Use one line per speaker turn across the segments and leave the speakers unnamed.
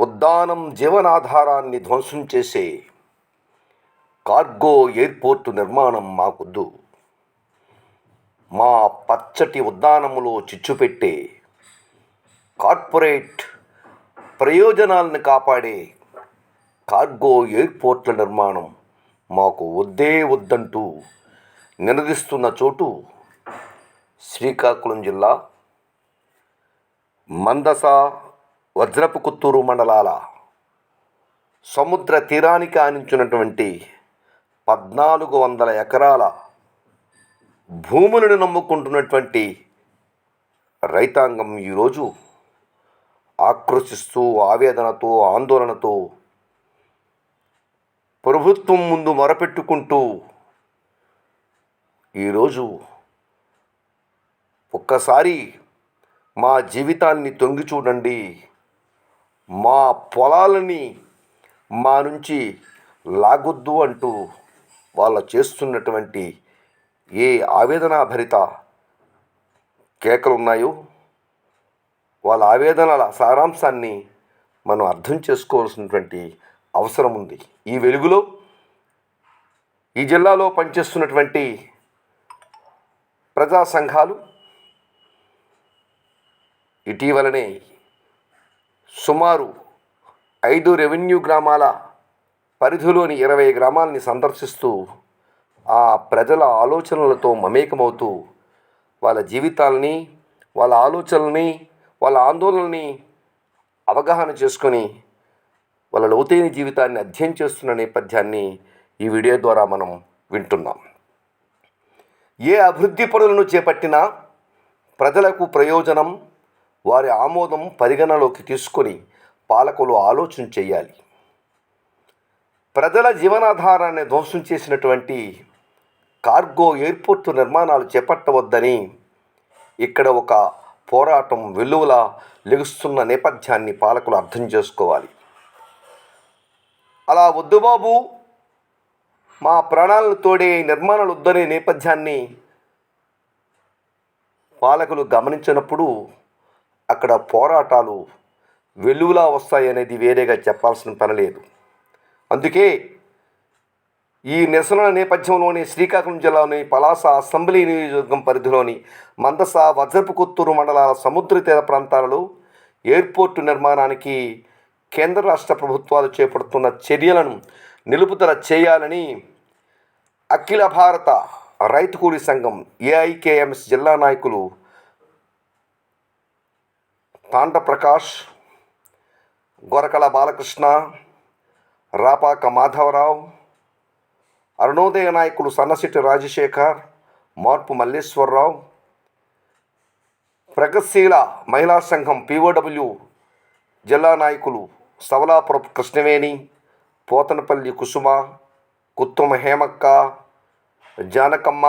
ఉద్దానం జీవనాధారాన్ని ధ్వంసం చేసే cargo airport నిర్మాణం మాకొద్దు. మా పచ్చటి ఉద్దానములో చిచ్చుపెట్టే కార్పొరేట్ ప్రయోజనాలను కాపాడే కార్గో ఎయిర్పోర్ట్ల నిర్మాణం మాకు వద్దే వద్దంటూ నినదిస్తున్న చోటు శ్రీకాకుళం జిల్లా మందస వజ్రపు కుత్తూరు మండలాల సముద్ర తీరానికి ఆనించినటువంటి పద్నాలుగు వందల ఎకరాల భూములను నమ్ముకుంటున్నటువంటి రైతాంగం ఈరోజు ఆక్రోశిస్తూ ఆవేదనతో ఆందోళనతో ప్రభుత్వం ముందు మొరపెట్టుకుంటూ ఈరోజు ఒక్కసారి మా జీవితాన్ని తొంగి చూడండి. మా పొలాలని మా నుంచి లాగొద్దు అంటూ వాళ్ళు చేస్తున్నటువంటి ఏ ఆవేదనాభరిత కేకలు ఉన్నాయో వాళ్ళ ఆవేదనల సారాంశాన్ని మనం అర్థం చేసుకోవాల్సినటువంటి అవసరం ఉంది. ఈ వెలుగులో ఈ జిల్లాలో పనిచేస్తున్నటువంటి ప్రజా సంఘాలు ఇటీవలనే సుమారు ఐదు రెవెన్యూ గ్రామాల పరిధిలోని ఇరవై గ్రామాలని సందర్శిస్తూ ఆ ప్రజల ఆలోచనలతో మమేకమవుతూ వాళ్ళ జీవితాలని వాళ్ళ ఆలోచనల్ని వాళ్ళ ఆందోళనల్ని అవగాహన చేసుకొని వాళ్ళ లోతైన జీవితాన్ని అధ్యయనం చేస్తున్న నేపథ్యాన్ని ఈ వీడియో ద్వారా మనం వింటున్నాం. ఏ అభివృద్ధి పనులను చేపట్టినా ప్రజలకు ప్రయోజనం వారి ఆమోదం పరిగణలోకి తీసుకొని పాలకులు ఆలోచన చేయాలి. ప్రజల జీవనాధారాన్ని ధ్వంసం చేసినటువంటి కార్గో ఎయిర్పోర్టు నిర్మాణాలు చేపట్టవద్దని ఇక్కడ ఒక పోరాటం వెల్లువలా లెగుస్తున్న నేపథ్యాన్ని పాలకులు అర్థం చేసుకోవాలి. అలా వద్దు బాబు! మా ప్రాణాలను తోడే నిర్మాణాలు వద్దనే నేపథ్యాన్ని పాలకులు గమనించినప్పుడు అక్కడ పోరాటాలు వెలుగులా వస్తాయనేది వేరేగా చెప్పాల్సిన పని లేదు. అందుకే ఈ నిరసనల నేపథ్యంలోని శ్రీకాకుళం జిల్లాలోని పలాస అసెంబ్లీ నియోజకవర్గం పరిధిలోని మందస వజ్రపుకొత్తూరు మండలాల సముద్ర తీర ప్రాంతాలలో ఎయిర్పోర్టు నిర్మాణానికి కేంద్ర రాష్ట్ర ప్రభుత్వాలు చేపడుతున్న చర్యలను నిలుపుదల చేయాలని అఖిల భారత రైతు కూలీ సంఘం ఏఐకేఎంఎస్ జిల్లా నాయకులు తాండ ప్రకాష్ గొరకల బాలకృష్ణ రాపాక మాధవరావు అరుణోదయ నాయకులు సన్నసిట్టి రాజశేఖర్ మార్పు మల్లేశ్వరరావు ప్రగతిశీల మహిళా సంఘం పిఓడబ్ల్యూ జిల్లా నాయకులు సవలాపురపు కృష్ణవేణి పోతనపల్లి కుసుమ కుత్తుమ హేమక్క జానకమ్మ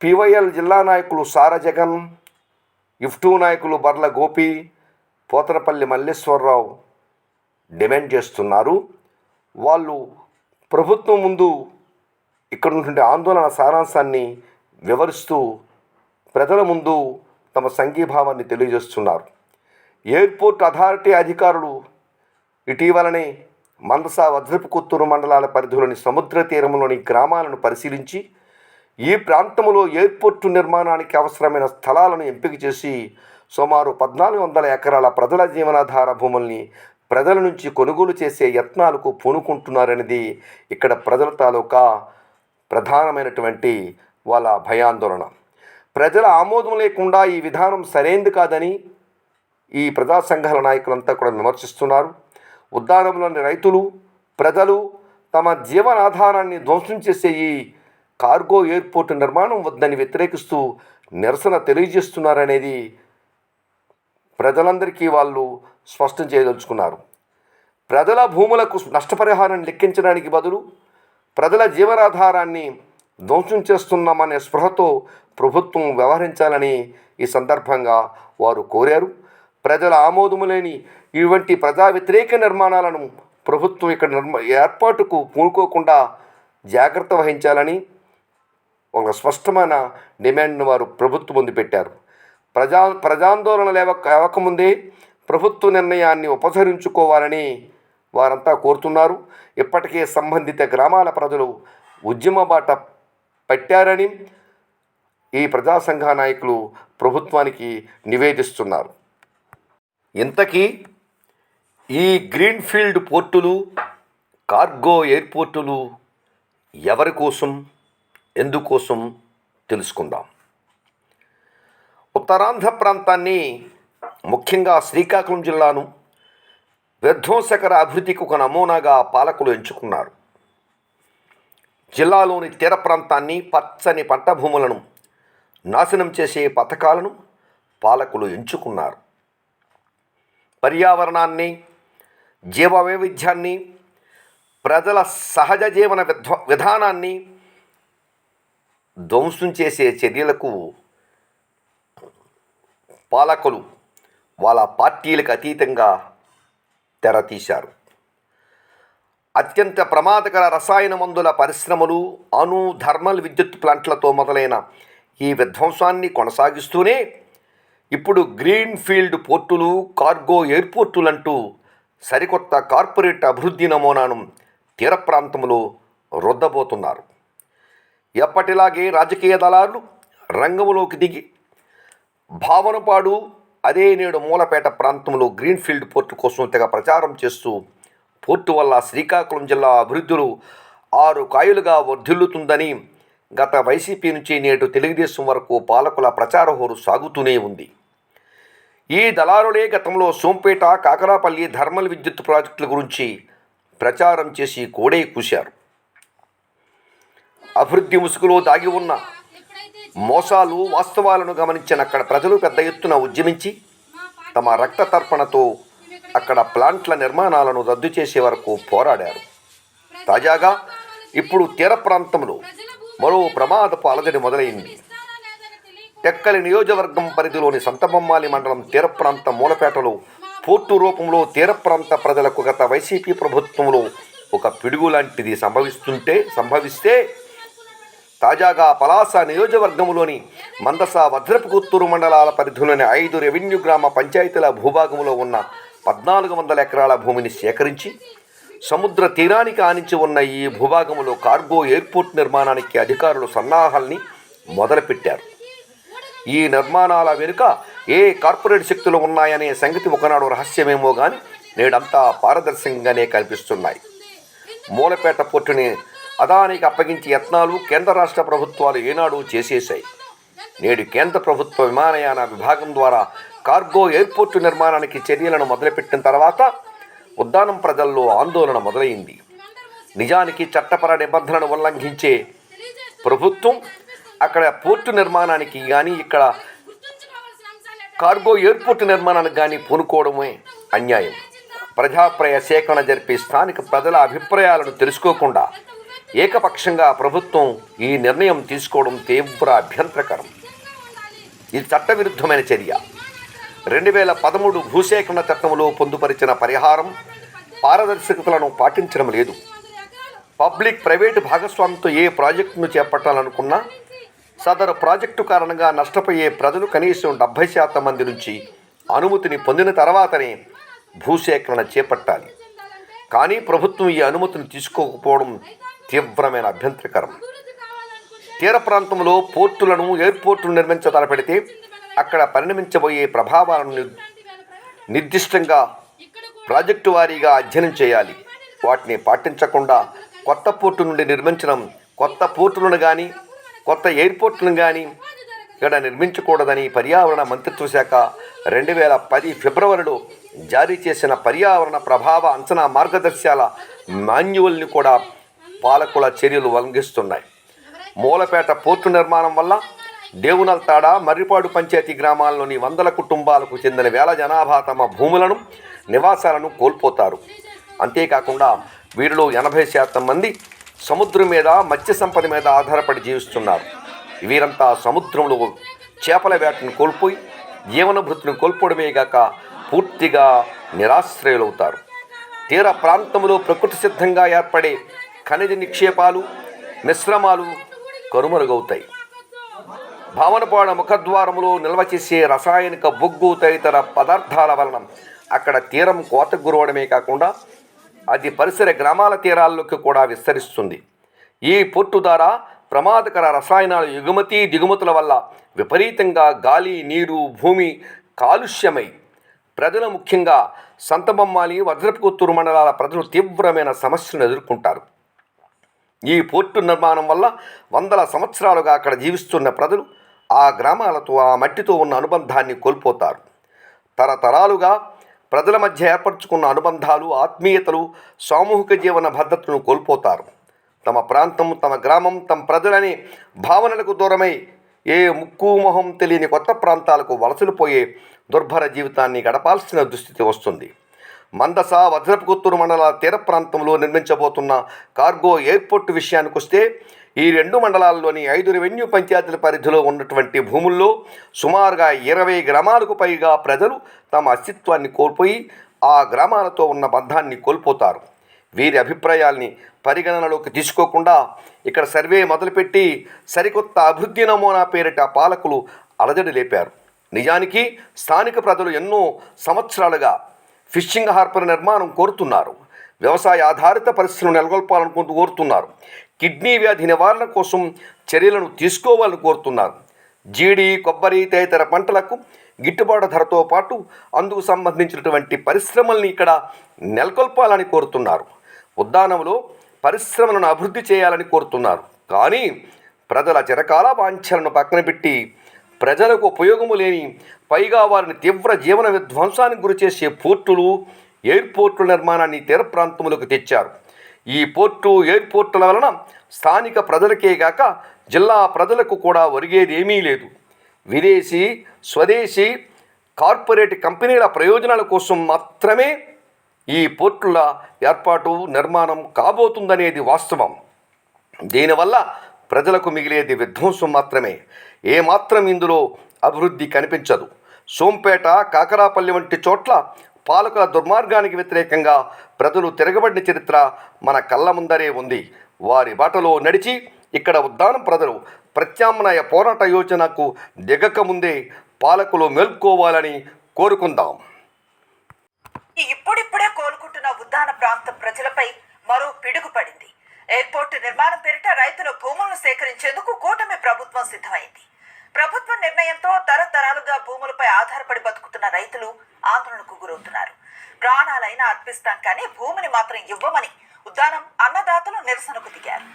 పివైఎల్ జిల్లా నాయకులు సార జగన్ ఇఫ్టూ నాయకులు బర్ల గోపి పోతనపల్లి మల్లేశ్వరరావు డిమాండ్ చేస్తున్నారు. వాళ్ళు ప్రభుత్వం ముందు ఇక్కడ ఉన్నటువంటి ఆందోళన సారాంశాన్ని వివరిస్తూ ప్రజల ముందు తమ సంఘీభావాన్ని తెలియజేస్తున్నారు. ఎయిర్పోర్ట్ అథారిటీ అధికారులు ఇటీవలనే మందస వజ్రపు కొత్తూరు మండలాల పరిధిలోని సముద్ర తీరంలోని గ్రామాలను పరిశీలించి ఈ ప్రాంతంలో ఎయిర్పోర్టు నిర్మాణానికి అవసరమైన స్థలాలను ఎంపిక చేసి సుమారు పద్నాలుగు వందల ఎకరాల ప్రజల జీవనాధార భూముల్ని ప్రజల నుంచి కొనుగోలు చేసే యత్నాలకు పూనుకుంటున్నారనేది ఇక్కడ ప్రజల తాలూకా ప్రధానమైనటువంటి వాళ్ళ భయాందోళన. ప్రజల ఆమోదం లేకుండా ఈ విధానం సరైంది కాదని ఈ ప్రజా సంఘాల నాయకులంతా కూడా విమర్శిస్తున్నారు. ఉద్దానంలోని రైతులు ప్రజలు తమ జీవనాధారాన్ని ధ్వంసం చేసే ఈ కార్గో ఎయిర్పోర్టు నిర్మాణం వద్దని వ్యతిరేకిస్తూ నిరసన తెలియజేస్తున్నారనేది ప్రజలందరికీ వాళ్ళు స్పష్టం చేయదలుచుకున్నారు. ప్రజల భూములకు నష్టపరిహారం లెక్కించడానికి బదులు ప్రజల జీవనాధారాన్ని ధ్వంసం చేస్తున్నామనే స్పృహతో ప్రభుత్వం వ్యవహరించాలని ఈ సందర్భంగా వారు కోరారు. ప్రజల ఆమోదము లేని ఇటువంటి ప్రజా వ్యతిరేక నిర్మాణాలను ప్రభుత్వం ఇక్కడ నిర్మ ఏర్పాటుకు పూనుకోకుండా జాగ్రత్త వహించాలని ఒక స్పష్టమైన డిమాండ్ను వారు ప్రభుత్వం ముందు పెట్టారు. ప్రజా ప్రజాందోళన లేవక లేవకముందే ప్రభుత్వ నిర్ణయాన్ని ఉపసరించుకోవాలని వారంతా కోరుతున్నారు. ఇప్పటికే సంబంధిత గ్రామాల ప్రజలు ఉద్యమ బాట పట్టారని ఈ ప్రజా సంఘ నాయకులు ప్రభుత్వానికి నివేదిస్తున్నారు. ఇంతకీ ఈ గ్రీన్ఫీల్డ్ పోర్టులు కార్గో ఎయిర్పోర్టులు ఎవరి కోసం? ఎందుకోసం తెలుసుకుందాం. ఉత్తరాంధ్ర ప్రాంతాన్ని ముఖ్యంగా శ్రీకాకుళం జిల్లాను విధ్వంసకర అభివృద్ధికి ఒక నమూనాగా పాలకులు ఎంచుకున్నారు. జిల్లాలోని తీర ప్రాంతాన్ని పచ్చని పంట భూములను నాశనం చేసే పథకాలను పాలకులు ఎంచుకున్నారు. పర్యావరణాన్ని జీవ వైవిధ్యాన్ని ప్రజల సహజ జీవన విధ్వ విధానాన్ని ధ్వంసం చేసే చర్యలకు పాలకులు వాళ్ళ పార్టీలకు అతీతంగా తెరతీశారు అత్యంత ప్రమాదకర రసాయన మందుల పరిశ్రమలు అణు థర్మల్ విద్యుత్ ప్లాంట్లతో మొదలైన ఈ విధ్వంసాన్ని కొనసాగిస్తూనే ఇప్పుడు గ్రీన్ ఫీల్డ్ పోర్టులు కార్గో ఎయిర్పోర్టులంటూ సరికొత్త కార్పొరేట్ అభివృద్ధి నమూనాను తీర ప్రాంతంలో రుద్దబోతున్నారు. ఎప్పటిలాగే రాజకీయ దళాలు రంగంలోకి దిగి భావనపాడు అదే నేడు మూలపేట ప్రాంతంలో గ్రీన్ఫీల్డ్ పోర్టు కోసం తెగ ప్రచారం చేస్తూ పోర్టు వల్ల శ్రీకాకుళం జిల్లా అభివృద్ధులు ఆరు కాయలుగా వర్ధిల్లుతుందని గత వైసీపీ నుంచి నేడు తెలుగుదేశం వరకు పాలకుల ప్రచార హోరు సాగుతూనే ఉంది. ఈ దళారులే గతంలో సోంపేట కాకరాపల్లి థర్మల్ విద్యుత్ ప్రాజెక్టుల గురించి ప్రచారం చేసి కోడే కూశారు. అభివృద్ధి ముసుగులో దాగి ఉన్న మోసాలు వాస్తవాలను గమనించిన అక్కడ ప్రజలు పెద్ద ఎత్తున ఉద్యమించి తమ రక్త తర్పణతో అక్కడ ప్లాంట్ల నిర్మాణాలను రద్దు చేసే వరకు పోరాడారు. తాజాగా ఇప్పుడు తీర ప్రాంతంలో మరో ప్రమాదపు అలజడి మొదలైంది. టెక్కలి నియోజకవర్గం పరిధిలోని సంతబొమ్మాలి మండలం తీర ప్రాంత మూలపేటలో పోర్టు రూపంలో తీర ప్రాంత ప్రజలకు గత వైసీపీ ప్రభుత్వంలో ఒక పిడుగు లాంటిది సంభవిస్తుంటే సంభవిస్తే తాజాగా పలాస నియోజకవర్గంలోని మందస వజ్రపుకొత్తూరు మండలాల పరిధిలోని ఐదు రెవెన్యూ గ్రామ పంచాయతీల భూభాగంలో ఉన్న పద్నాలుగు వందల ఎకరాల భూమిని సేకరించి సముద్ర తీరానికి ఆనించి ఉన్న ఈ భూభాగంలో కార్గో ఎయిర్పోర్ట్ నిర్మాణానికి అధికారులు సన్నాహాల్ని మొదలుపెట్టారు. ఈ నిర్మాణాల వెనుక ఏ కార్పొరేట్ శక్తులు ఉన్నాయనే సంగతి ఒకనాడు రహస్యమేమో కానీ నేడంతా పారదర్శకంగానే కనిపిస్తున్నాయి. మూలపేట పోర్టుని అదానికి అప్పగించే యత్నాలు కేంద్ర రాష్ట్ర ప్రభుత్వాలు ఏనాడు చేసేశాయి. నేడు కేంద్ర ప్రభుత్వ విమానయాన విభాగం ద్వారా కార్గో ఎయిర్పోర్టు నిర్మాణానికి చర్యలను మొదలుపెట్టిన తర్వాత ఉద్దానం ప్రజల్లో ఆందోళన మొదలైంది. నిజానికి చట్టపర నిబంధనలను ఉల్లంఘించే ప్రభుత్వం అక్కడ పోర్టు నిర్మాణానికి కానీ ఇక్కడ కార్గో ఎయిర్పోర్టు నిర్మాణానికి కానీ పూనుకోవడమే అన్యాయం. ప్రజాప్రయ సేకరణ జరిపి స్థానిక ప్రజల అభిప్రాయాలను తెలుసుకోకుండా ఏకపక్షంగా ప్రభుత్వం ఈ నిర్ణయం తీసుకోవడం తీవ్ర అభ్యంతరకరం. ఇది చట్టవిరుద్ధమైన చర్య. రెండు వేల పదమూడు భూసేకరణ చట్టంలో పొందుపరిచిన పరిహారం పారదర్శకతలను పాటించడం లేదు. పబ్లిక్ ప్రైవేటు భాగస్వామ్యంతో ఏ ప్రాజెక్టును చేపట్టాలనుకున్నా సదరు ప్రాజెక్టు కారణంగా నష్టపోయే ప్రజలు కనీసం డెబ్భై శాతం మంది నుంచి అనుమతిని పొందిన తర్వాతనే భూసేకరణ చేపట్టాలి. కానీ ప్రభుత్వం ఈ అనుమతిని తీసుకోకపోవడం తీవ్రమైన అభ్యంతరకరం. తీర ప్రాంతంలో పోర్టులను ఎయిర్పోర్టులు నిర్మించ తలపెడితే అక్కడ పరిణమించబోయే ప్రభావాలను నిర్- నిర్దిష్టంగా ప్రాజెక్టు వారీగా అధ్యయనం చేయాలి. వాటిని పాటించకుండా కొత్త పోర్టు నుండి నిర్మించడం కొత్త పోర్టులను కానీ కొత్త ఎయిర్పోర్టులను కానీ ఇక్కడ నిర్మించకూడదని పర్యావరణ మంత్రిత్వ శాఖ రెండు వేల పది ఫిబ్రవరిలో జారీ చేసిన పర్యావరణ ప్రభావ అంచనా మార్గదర్శాల మాన్యువల్ని కూడా పాలకుల చర్యలు ఉల్లంఘిస్తున్నాయి మూలపేట పోర్టు నిర్మాణం వల్ల దేవునల్తాడ మర్రిపాడు పంచాయతీ గ్రామాల్లోని వందల కుటుంబాలకు చెందిన వేల జనాభా తమ భూములను నివాసాలను కోల్పోతారు. అంతేకాకుండా వీరిలో ఎనభై శాతం మంది సముద్రం మీద మత్స్య సంపద మీద ఆధారపడి జీవిస్తున్నారు. వీరంతా సముద్రంలో చేపల వేటను కోల్పోయి జీవనభృతిని కోల్పోవడమే గాక పూర్తిగా నిరాశ్రయులవుతారు. తీర ప్రాంతంలో ప్రకృతి సిద్ధంగా ఏర్పడే ఖనిజ నిక్షేపాలు మిశ్రమాలు కనుమరుగవుతాయి. భావనపాడ ముఖద్వారములో నిల్వ చేసే రసాయనిక బొగ్గు తదితర పదార్థాల వలన అక్కడ తీరం కోతకు గురవడమే కాకుండా అది పరిసర గ్రామాల తీరాల్లోకి కూడా విస్తరిస్తుంది. ఈ పొట్టు ద్వారా ప్రమాదకర రసాయనాల ఎగుమతి దిగుమతుల వల్ల విపరీతంగా గాలి నీరు భూమి కాలుష్యమై ప్రజలు ముఖ్యంగా సంతబొమ్మాలి వజ్రపుకొత్తూరు మండలాల ప్రజలు తీవ్రమైన సమస్యలను ఎదుర్కొంటారు. ఈ పోర్టు నిర్మాణం వల్ల వందల సంవత్సరాలుగా అక్కడ జీవిస్తున్న ప్రజలు ఆ గ్రామాలతో ఆ మట్టితో ఉన్న అనుబంధాన్ని కోల్పోతారు. తరతరాలుగా ప్రజల మధ్య ఏర్పరచుకున్న అనుబంధాలు ఆత్మీయతలు సామూహిక జీవన భద్రతను కోల్పోతారు. తమ ప్రాంతం తమ గ్రామం తమ ప్రజలనే భావనలకు దూరమై ఏ ముక్కు మొహం తెలియని కొత్త ప్రాంతాలకు వలసలు పోయే దుర్భర జీవితాన్ని గడపాల్సిన దుస్థితి వస్తుంది. మందస వజ్రపుకొత్తూరు మండల తీర ప్రాంతంలో నిర్మించబోతున్న కార్గో ఎయిర్పోర్ట్ విషయానికి వస్తే ఈ రెండు మండలాల్లోని ఐదు రెవెన్యూ పంచాయతీల పరిధిలో ఉన్నటువంటి భూముల్లో సుమారుగా ఇరవై గ్రామాలకు పైగా ప్రజలు తమ అస్తిత్వాన్ని కోల్పోయి ఆ గ్రామాలతో ఉన్న బంధాన్ని కోల్పోతారు. వీరి అభిప్రాయాల్ని పరిగణనలోకి తీసుకోకుండా ఇక్కడ సర్వే మొదలుపెట్టి సరికొత్త అభివృద్ధి నమూనా పేరిట పాలకులు అలజడి లేపారు. నిజానికి స్థానిక ప్రజలు ఎన్నో సంవత్సరాలుగా ఫిషింగ్ హార్బర్ నిర్మాణం కోరుతున్నారు. వ్యవసాయ ఆధారిత పరిస్థితులను నెలకొల్పాలనుకుంటూ కోరుతున్నారు. కిడ్నీ వ్యాధి నివారణ కోసం చర్యలను తీసుకోవాలని కోరుతున్నారు. జీడి కొబ్బరి తదితర పంటలకు గిట్టుబాటు ధరతో పాటు అందుకు సంబంధించినటువంటి పరిశ్రమల్ని ఇక్కడ నెలకొల్పాలని కోరుతున్నారు. ఉద్యానంలో పరిశ్రమలను అభివృద్ధి చేయాలని కోరుతున్నారు. కానీ ప్రజల చిరకాల వాంఛలను పక్కన పెట్టి ప్రజలకు ఉపయోగము లేని పైగా వారిని తీవ్ర జీవన విధ్వంసానికి గురిచేసే పోర్టులు ఎయిర్పోర్టుల నిర్మాణాన్ని తీర ప్రాంతములకు తెచ్చారు. ఈ పోర్టు ఎయిర్పోర్టుల వలన స్థానిక ప్రజలకే గాక జిల్లా ప్రజలకు కూడా ఒరిగేది ఏమీ లేదు. విదేశీ స్వదేశీ కార్పొరేట్ కంపెనీల ప్రయోజనాల కోసం మాత్రమే ఈ పోర్టుల ఏర్పాటు నిర్మాణం కాబోతుందనేది వాస్తవం. దీనివల్ల ప్రజలకు మిగిలేది విధ్వంసం మాత్రమే. ఏమాత్రం ఇందులో అభివృద్ధి కనిపించదు. సోంపేట కాకరాపల్లి వంటి చోట్ల పాలకుల దుర్మార్గానికి వ్యతిరేకంగా ప్రజలు తిరగబడిన చరిత్ర మన కళ్ళ ముందరే ఉంది. వారి బాటలో నడిచి ఇక్కడ ఉద్దానం ప్రజలు ప్రత్యామ్నాయ పోరాట యోచనకు దిగక ముందే పాలకులు మేల్కోవాలని కోరుకుందాం.
ఇప్పుడిప్పుడే కోలుకుంటున్న ఉద్దాన ప్రాంత ప్రజలపై మరో పిడుగు పడింది. ఎయిర్పోర్ట్ నిర్మాణం పేరిట రైతుల భూములను సేకరించేందుకు కూటమి ప్రభుత్వం సిద్ధమైంది. ప్రభుత్వ నిర్ణయంతో తరతరాలుగా భూములపై ఆధారపడి బతుకుతున్న రైతులు ఆందోళనకు గురవుతున్నారు. ప్రాణాలైనా అర్పిస్తాం కానీ భూమిని మాత్రం ఇవ్వమని ఉద్దానం అన్నదాతలు నిరసనకు దిగారు.